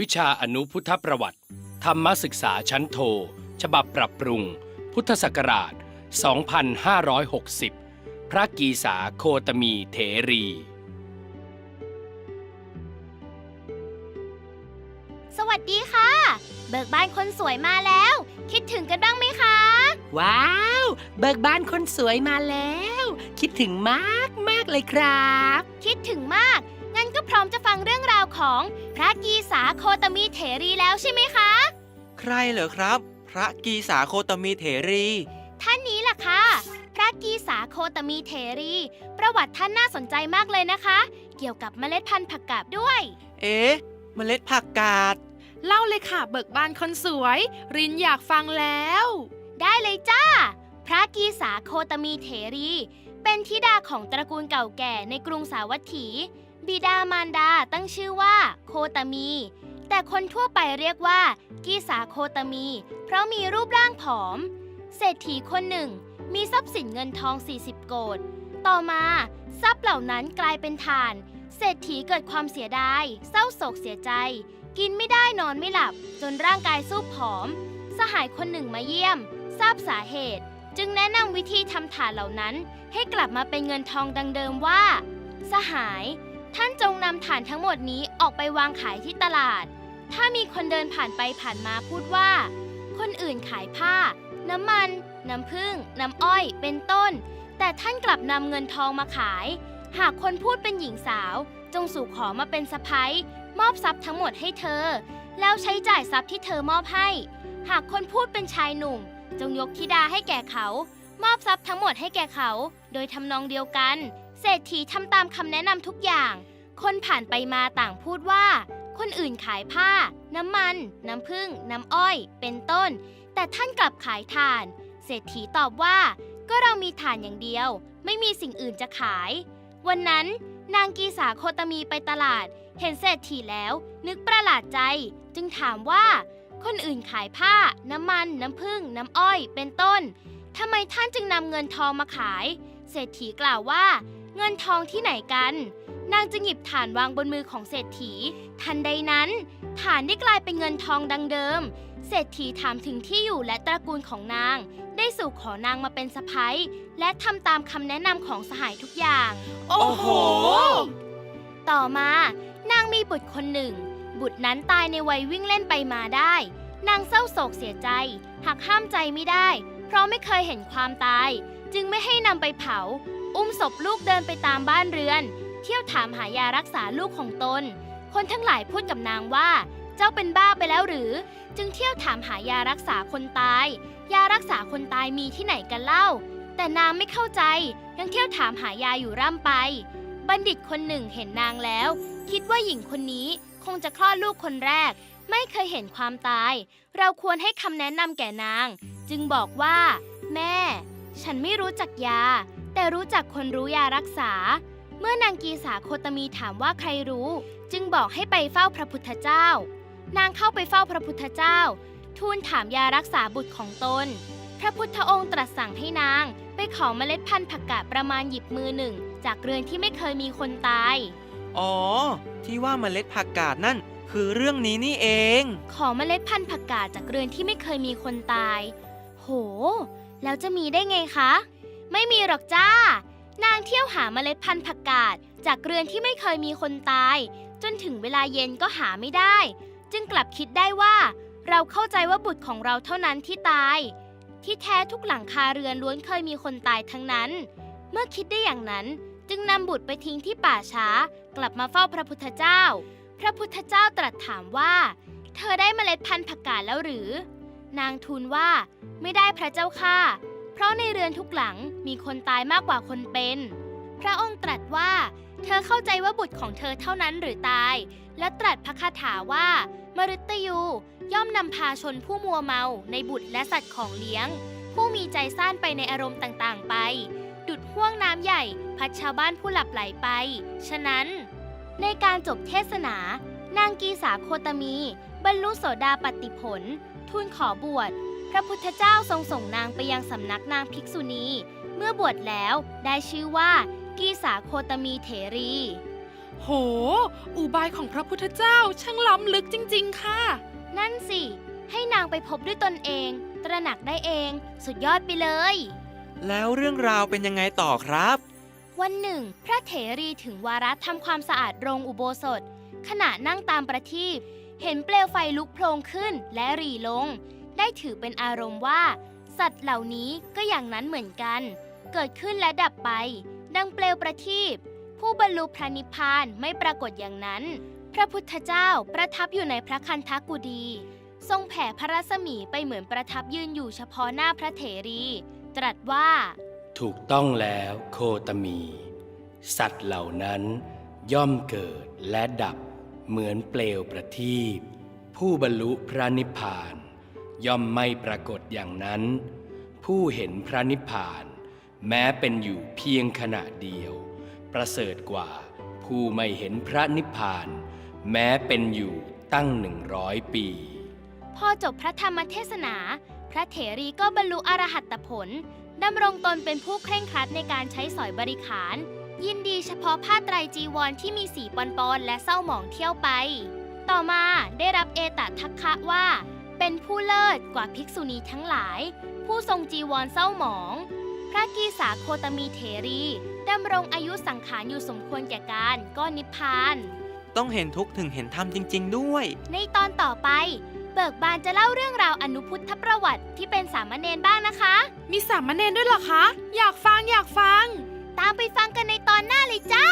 วิชาอนุพุทธประวัติ ธรรมศึกษาชั้นโท ฉบับปรับปรุง พุทธศักราช 2560 พระกีสาโคตมีเถรี สวัสดีค่ะ เบิกบานคนสวยมาแล้ว คิดถึงกันบ้างไหมคะ ว้าว เบิกบานคนสวยมาแล้ว คิดถึงมากมากเลยครับ คิดถึงมาก งั้นก็พร้อมจะฟังเรื่องราวของพระกีสาโคตมีเถรีแล้วใช่ไหมคะ ใครเหรอครับ พระกีสาโคตมีเถรี ท่านนี้ล่ะค่ะ พระกีสาโคตมีเถรี ประวัติท่านน่าสนใจมากเลยนะคะ เกี่ยวกับเมล็ดพันธุ์ผักกาดด้วย เอ๊ะเมล็ดผักกาด เล่าเลยค่ะเบิกบานคนสวย รินอยากฟังแล้ว ได้เลยจ้า พระกีสาโคตมีเถรี เป็นธิดาของตระกูลเก่าแก่ในกรุงสาวัตถี บิดามารดาตั้งชื่อว่าโคตมี แต่คนทั่วไปเรียกว่า กีสาโคตมี เพราะมีรูปร่างผอม เศรษฐีคนหนึ่ง มีทรัพย์สินเงินทอง 40 โกดต่อมาทรัพย์เหล่านั้นกลายเป็นฐาน เศรษฐีเกิดความเสียดาย เศร้าโศกเสียใจ กินไม่ได้นอนไม่หลับ จนร่างกายสู้ผอม สหายคนหนึ่งมาเยี่ยม ทราบสาเหตุ จึงแนะนำวิธีทำฐานเหล่านั้น ให้กลับมาเป็นเงินทองดังเดิมว่า สหาย ท่านจงนำฐานทั้งหมดนี้ออกไปวางขายที่ตลาด ถ้ามีคนเดินผ่านไปผ่านมาพูดว่า คนอื่นขายผ้า น้ำมัน น้ำผึ้ง น้ำอ้อย เป็นต้น แต่ท่านกลับนำเงินทองมาขาย หากคนพูดเป็นหญิงสาว จงสู่ขอมาเป็นสะพ้ยมอบทรัพย์ทั้งหมดให้เธอ แล้วใช้จ่ายทรัพย์ที่เธอมอบให้ หากคนพูดเป็นชายหนุ่ม จงยกธิดาให้แก่เขา มอบทรัพย์ทั้งหมดให้แก่เขา โดยทำนองเดียวกัน เศรษฐีทำตามคำแนะนำทุกอย่าง คนผ่านไปมาต่างพูดว่า คนอื่นขายผ้า น้ำมัน น้ำผึ้ง น้ำอ้อย เป็นต้น แต่ท่านกลับขายถ่าน เศรษฐีตอบว่า ก็เรามีถ่านอย่างเดียว ไม่มีสิ่งอื่นจะขาย วันนั้นนางกีสาโคตมีไปตลาด เห็นเศรษฐีแล้ว นึกประหลาดใจ จึงถามว่า คนอื่นขายผ้า น้ำมัน น้ำผึ้ง น้ำอ้อย เป็นต้นทำไมท่านจึงนำเงินทองมาขาย เศรษฐีกล่าวว่า เงินทองที่ไหนกัน นางจึงหยิบฐานวางบนมือของเศรษฐี ทันใดนั้นฐานได้กลายเป็นเงินทองดังเดิม เศรษฐีถามถึงที่อยู่และตระกูลของนาง ได้สู่ขอนางมาเป็นสะพ้ยและทำตามคำแนะนำของสหายทุกอย่าง โอ้โห ต่อมานางมีบุตรคนหนึ่ง บุตรนั้นตายในวัยวิ่งเล่นไปมาได้ นางเศร้าโศกเสียใจหากห้ามใจไม่ได้ เพราะไม่เคยเห็นความตาย จึงไม่ให้นำไปเผา อุ้มศพลูกเดินไปตามบ้านเรือน เที่ยวถามหายารักษาลูกของตน คนทั้งหลายพูดกับนางว่า เจ้าเป็นบ้าไปแล้วหรือ จึงเที่ยวถามหายารักษาคนตาย ยารักษาคนตายมีที่ไหนกันเล่า แต่นางไม่เข้าใจ ยังเที่ยวถามหายาอยู่ร่ำไป บัณฑิตคนหนึ่งเห็นนางแล้ว คิดว่าหญิงคนนี้คงจะคลอดลูกคนแรก ไม่เคยเห็นความตาย เราควรให้คำแนะนำแก่นาง จึงบอกว่า แม่ ฉันไม่รู้จักยา แต่รู้จักคนรู้ยารักษา เมื่อนางกีสาโคตมีถามว่าใครรู้ จึงบอกให้ไปเฝ้าพระพุทธเจ้า นางเข้าไปเฝ้าพระพุทธเจ้า ทูลถามยารักษาบุตรของตน พระพุทธองค์ตรัสสั่งให้นาง ไปขอเมล็ดพันธุ์ผักกาดประมาณหยิบมือหนึ่ง จากเรือนที่ไม่เคยมีคนตาย อ๋อ ที่ว่าเมล็ดผักกาดนั่น คือเรื่องนี้นี่เอง ขอเมล็ดพันธุ์ผักกาดจากเรือนที่ไม่เคยมีคนตาย โห แล้วจะมีได้ไงคะ ไม่มีหรอกจ้า นางเที่ยวหาเมล็ดพันธุ์ผักกาดจากเรือนที่ไม่เคยมีคนตาย จนถึงเวลาเย็นก็หาไม่ได้ จึงกลับคิดได้ว่า เราเข้าใจว่าบุตรของเราเท่านั้นที่ตาย ที่แท้ทุกหลังคาเรือนล้วนเคยมีคนตายทั้งนั้น เมื่อคิดได้อย่างนั้น จึงนำบุตรไปทิ้งที่ป่าช้า กลับมาเฝ้าพระพุทธเจ้า พระพุทธเจ้าตรัสถามว่า เธอได้เมล็ดพันธุ์ผักกาดแล้วหรือ นางทูลว่า ไม่ได้พระเจ้าค่ะ เพราะในเรือนทุกหลังมีคนตายมากกว่าคนเป็น พระองค์ตรัสว่า เธอเข้าใจว่าบุตรของเธอเท่านั้นหรือตาย และตรัสพระคาถาว่า มฤตยูย่อมนำพาชนผู้มัวเมาในบุตรและสัตว์ของเลี้ยง ผู้มีใจซ่านไปในอารมณ์ต่างๆ ไป ดุดห่วงน้ำใหญ่พัดชาวบ้านผู้หลับไหลไป ฉะนั้น ในการจบเทศนา นางกีสาโคตมี บรรลุโสดาปตติผล ทูลขอบวช พระพุทธเจ้าทรงส่งนางไปยังสำนักนางภิกษุณี เมื่อบวชแล้วได้ชื่อว่ากีสาโคตมีเถรี โห อุบายของพระพุทธเจ้าช่างล้ำลึกจริง ๆ ค่ะ นั่นสิ ให้นางไปพบด้วยตนเอง ตระหนักได้เองสุดยอดไปเลย แล้วเรื่องราวเป็นยังไงต่อครับ วันหนึ่ง พระเถรีถึงวาระทำความสะอาดโรงอุโบสถ ขณะนั่งตามประทีปเห็นเปลวไฟลุกโพลงขึ้นและหรีลง ได้ถือเป็นอารมณ์ว่า สัตว์เหล่านี้ก็อย่างนั้นเหมือนกัน เกิดขึ้นและดับไป ดังเปลวประทีปผู้บรรลุพระนิพพานไม่ปรากฏอย่างนั้น พระพุทธเจ้าประทับอยู่ในพระคันธกุฎีทรงแผ่พระรัศมีไปเหมือนประทับยืนอยู่เฉพาะหน้าพระเถรี ตรัสว่า ถูกต้องแล้วโคตมี สัตว์เหล่านั้น ย่อมเกิดและดับเหมือนเปลวประทีปผู้บรรลุพระนิพพาน ย่อมไม่ปรากฏอย่างนั้น ผู้เห็นพระนิพพาน แม้เป็นอยู่เพียงขณะเดียว ประเสริฐกว่า ผู้ไม่เห็นพระนิพพาน แม้เป็นอยู่ตั้งหนึ่งร้อยปี พอจบพระธรรมเทศนา พระเถรีก็บรรลุอรหัตผลดำรงตนเป็นผู้เคร่งครัดในการใช้สอยบริขาร ยินดีเฉพาะผ้าไตรจีวรที่มีสีปอนๆและเศร้าหมองเที่ยวไป ต่อมาได้รับเอตทัคคะว่า เป็นผู้เลิศกว่าภิกษุณีทั้งหลาย ผู้ทรงจีวรเศร้าหมอง พระกีสาโคตมีเถรีดำรงอายุสังขารอยู่สมควรแก่การก็นิพพาน ต้องเห็นทุกข์ถึงเห็นธรรมจริง ๆ ด้วย ในตอนต่อไป เบิกบานจะเล่าเรื่องราวอนุพุทธประวัติที่เป็นสามเณรบ้างนะคะ มีสามเณรด้วยเหรอคะ อยากฟังอยากฟัง ตามไปฟังกันในตอนหน้าเลยจ้า